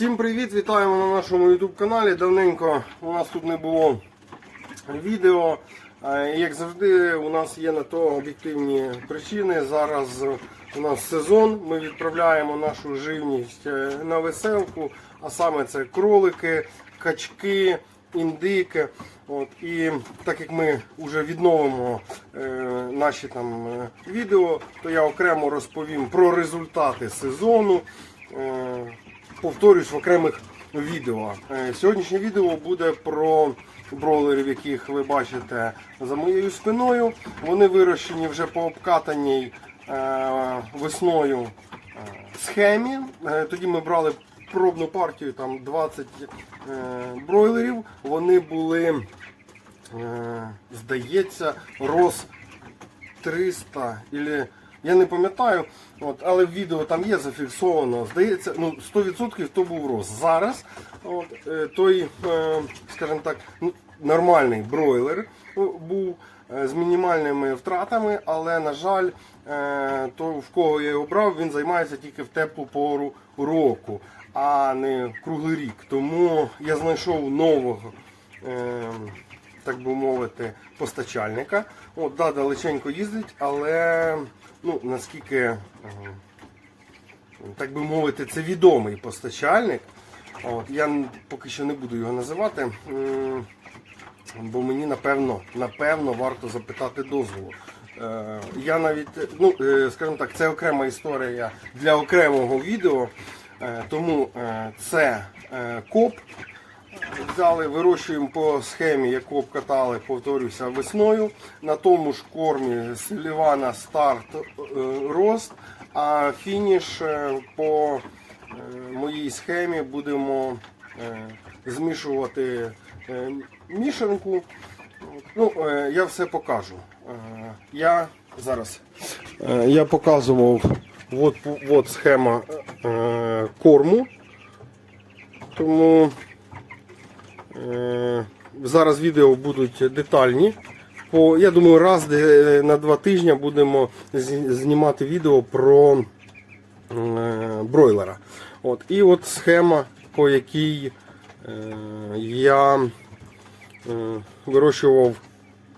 Всім привіт! Вітаємо на нашому YouTube каналі. Давненько у нас тут не було відео. Е, Як завжди, у нас є на то об'єктивні причини. Зараз у нас сезон. Ми відправляємо нашу живність е, на веселку, а саме це кролики, качки, індики. От, і так як ми вже відновимо е, наші там е, відео, то я окремо розповім про результати сезону. Повторюсь в окремих відео. Е, Сьогоднішнє відео буде про бролерів, яких ви бачите за моєю спиною. Вони вирощені вже по обкатаній е, весною е, схемі. Тоді ми брали пробну партію, там 20 е, бройлерів. Вони були, здається, роз 300 или я не пам'ятаю, от, але в відео там є зафіксовано. Здається, ну 100% то був рост. Зараз от, е, той, е, скажімо так, ну, нормальний бройлер е, був з мінімальними втратами, але на жаль, то в кого я його брав, він займається тільки в теплу пору року, а не круглий рік. Тому я знайшов нового. так би мовити, постачальника. От, да, далеченько їздить, але ну, наскільки, е, так би мовити, це відомий постачальник. От, я поки що не буду його називати, бо мені напевно, напевно варто запитати дозволу. Е, Я навіть, ну, е, скажімо так, це окрема історія для окремого відео. Тому це коп, Взяли, вирощуємо по схемі, яку обкатали, повторюся, весною. На тому ж кормі Селівана старт е, рост, а фініш е, по е, моїй схемі будемо змішувати мішанку. Ну, я все покажу. Я зараз я показував от, от схема корму. Тому Зараз відео будуть детальні. По, я думаю, раз на два тижні будемо знімати відео про е, бройлера. От. І от схема, по якій е, я е, вирощував,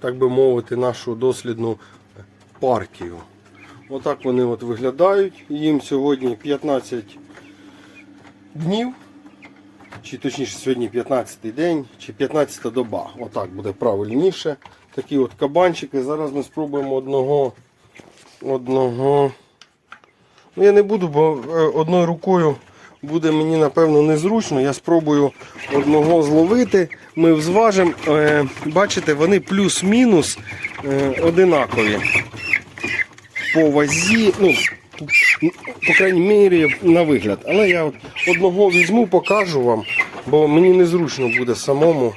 так би мовити, нашу дослідну партію. Отак вони от виглядають. Їм сьогодні 15 днів чи точніше сьогодні 15-й день, чи 15-та доба. Отак буде правильніше. Такі от кабанчики. Зараз ми спробуємо одного. одного. Ну, я не буду, бо е, одною рукою буде мені напевно незручно. Я спробую одного зловити. Ми взважимо. Е, Бачите, вони плюс-мінус е, одинакові. По вазі, ну, по крайній мірі на вигляд. Але я от одного візьму, покажу вам, бо мені незручно буде самому.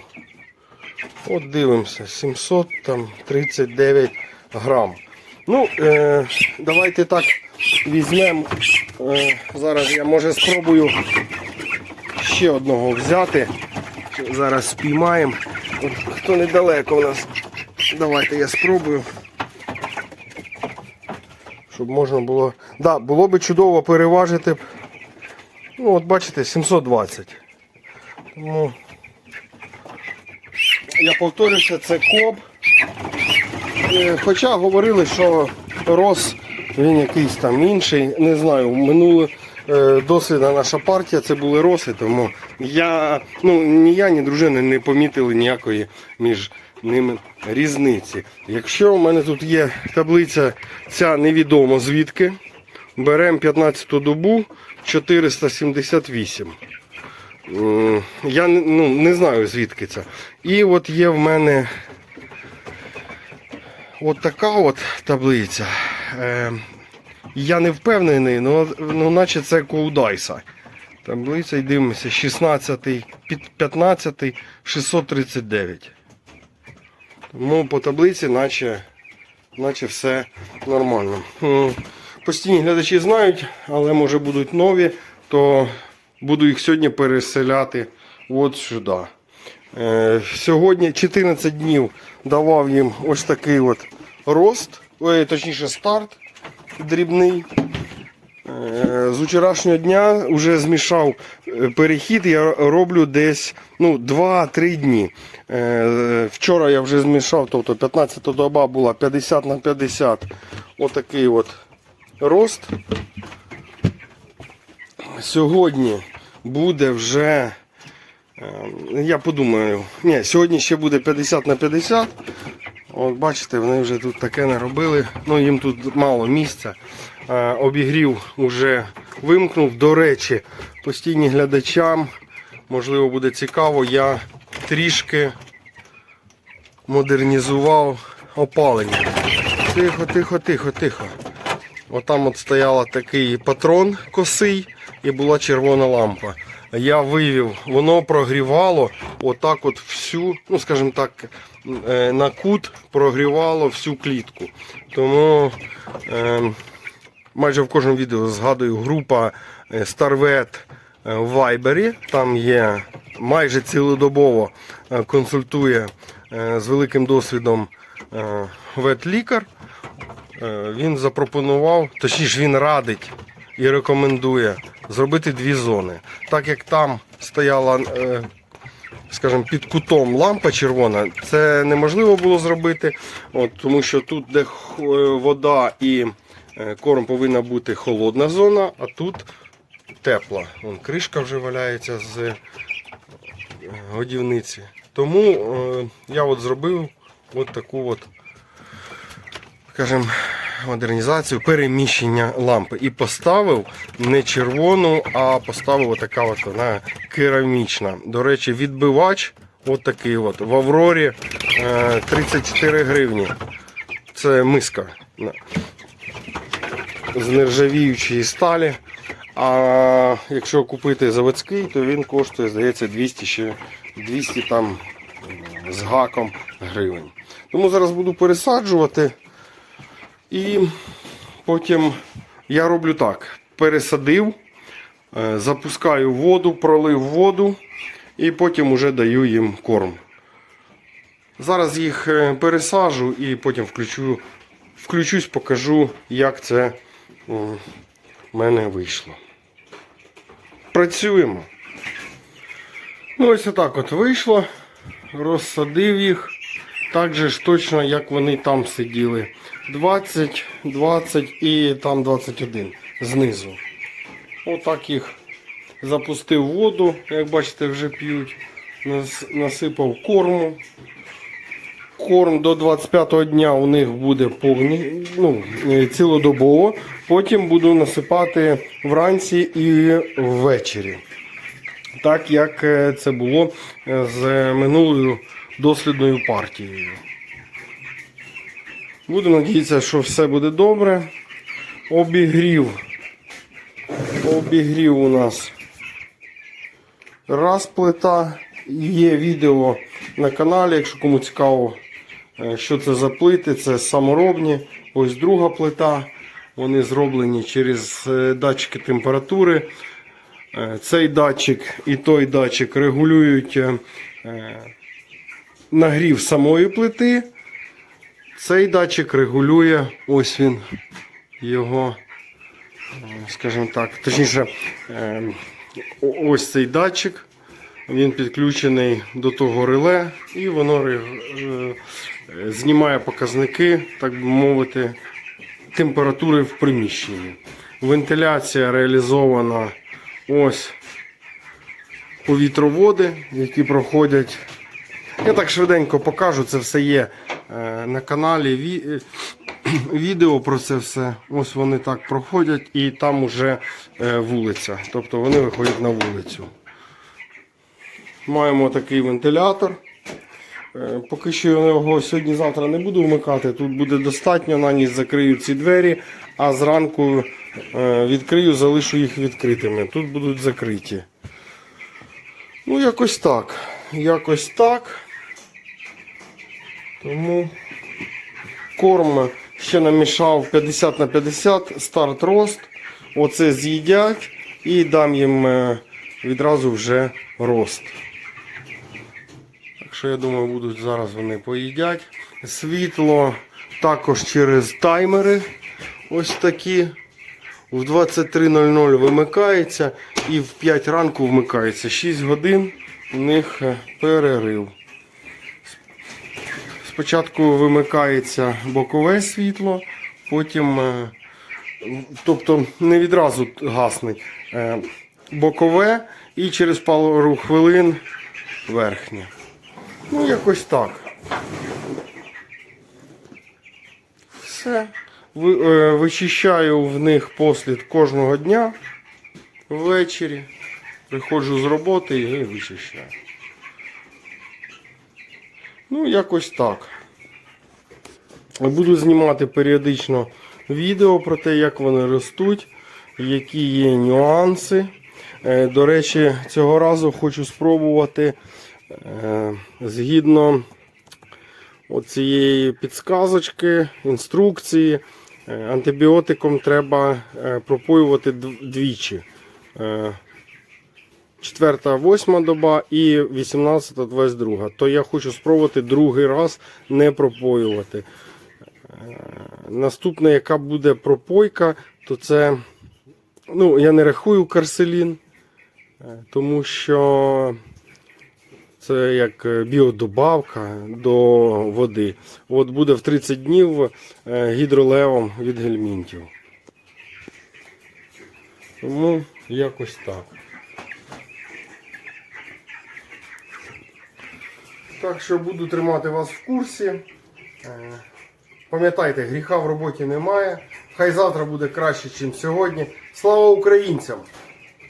От дивимося, 739 грам. Ну, е, давайте так візьмемо. Е, зараз я може спробую ще одного взяти. Зараз спіймаємо. Хто недалеко у нас. Давайте я спробую щоб можна було. Да, було б чудово переважити. Ну, от бачите, 720. Тому я повторюся, це коп. Е, Хоча говорили, що роз він якийсь там інший. Не знаю, минуле е, дослідна наша партія це були роси, тому я, ну, ні я, ні дружина не помітили ніякої між ними різниці. Якщо у мене тут є таблиця, ця невідомо звідки. Беремо 15 добу 478. Я ну, не знаю звідки це. І от є в мене от така от таблиця. Е, я не впевнений, але ну, наче це Коудайса. Таблиця і дивимося, 16, 15, 639. Тому по таблиці наче, наче все нормально. Постійні глядачі знають, але може будуть нові, то буду їх сьогодні переселяти от сюди. Е, Сьогодні 14 днів давав їм ось такий от рост, точніше старт дрібний. Е, З вчорашнього дня вже змішав е, перехід, я роблю десь ну, 2-3 дні. Е, Вчора я вже змішав, тобто 15 доба була 50 на 50. Отакий от рост. Сьогодні буде вже. е, Я подумаю, ні, сьогодні ще буде 50 на 50. От бачите, вони вже тут таке не робили. Ну їм тут мало місця. Е, Обігрів вже вимкнув. До речі, постійні глядачам, можливо, буде цікаво, я трішки модернізував опалення. Тихо, тихо, тихо, тихо. Отам от стояла такий патрон косий і була червона лампа. Я вивів, воно прогрівало отак от всю, ну скажімо так, е, на кут прогрівало всю клітку. Тому е, майже в кожному відео згадую група е, в Вайбері. Там є майже цілодобово е, консультує е, з великим досвідом е, ветлікар. Е, Він запропонував, точніше він радить і рекомендує зробити дві зони. Так як там стояла, е, скажімо, під кутом лампа червона, це неможливо було зробити, от, тому що тут, де е, вода і е, корм повинна бути холодна зона, а тут тепла. Вон, кришка вже валяється з е, годівниці. Тому е, я от зробив от таку от скажімо, модернізацію, переміщення лампи. І поставив не червону, а поставив отака от вона керамічна. До речі, відбивач от такий от. В Аврорі е, 34 гривні. Це миска з нержавіючої сталі. А якщо купити заводський, то він коштує, здається, 200 ще 200 там е, з гаком гривень. Тому зараз буду пересаджувати. І потім я роблю так: пересадив, е, запускаю воду, пролив воду і потім вже даю їм корм. Зараз їх е, пересаджу і потім включу, включусь, покажу, як це в мене вийшло. Працюємо. Ну, ось отак от вийшло. Розсадив їх. Так же ж точно, як вони там сиділи. 20, 20 і там 21 знизу. Отак їх запустив воду, як бачите, вже п'ють. Насипав корму. Корм до 25-го дня у них буде повний, ну, е, цілодобово. Потім буду насипати вранці і ввечері. Так як е, це було е, з минулою дослідною партією. Буду надіятися, що все буде добре. Обігрів. Обігрів у нас раз плита. Є відео на каналі, якщо кому цікаво, що це за плити, це саморобні. Ось друга плита. Вони зроблені через е, датчики температури. Е, Цей датчик і той датчик регулюють е, е, нагрів самої плити. Цей датчик регулює, ось він його, е, скажімо так, точніше, е, ось цей датчик. Він підключений до того реле і воно е, знімає показники, так мовити, температури в приміщенні. Вентиляція реалізована ось повітроводи, які проходять я так швиденько покажу, це все є е, на каналі. Е, Відео про це все. Ось вони так проходять і там уже вулиця. Тобто вони виходять на вулицю. Маємо такий вентилятор. Е, Поки що його сьогодні-завтра не буду вмикати. Тут буде достатньо, на ніч закрию ці двері, а зранку е, відкрию, залишу їх відкритими. Тут будуть закриті. Ну, якось так. Якось так. Тому корм ще намішав 50 на 50, старт рост. Оце з'їдять і дам їм е, відразу вже рост. Що я думаю, будуть зараз вони поїдять. Світло також через таймери. Ось такі. в 23.00 вимикається і в 5 ранку вмикається. 6 годин у них е, перерив. Спочатку вимикається бокове світло, потім, е, тобто не відразу гасне е, бокове і через пару хвилин верхнє. Ну, якось так. Все. Ви- е, Вичищаю в них послід кожного дня ввечері. Приходжу з роботи і вичищаю. Ну, якось так. Буду знімати періодично відео про те, як вони ростуть, які є нюанси. Е, До речі, цього разу хочу спробувати згідно оцієї підсказочки, інструкції. е, Антибіотиком треба е, пропоювати двічі. Е, Четверта, восьма доба і 18, 22. То я хочу спробувати другий раз не пропоювати. Е, Наступна, яка буде пропойка, то це, ну, я не рахую карселін, е, тому що це як е, біодобавка до води. От буде в 30 днів е, гідролевом від гельмінтів. Тому якось так. Так що буду тримати вас в курсі. Е, Пам'ятайте, гріха в роботі немає. Хай завтра буде краще, ніж сьогодні. Слава українцям!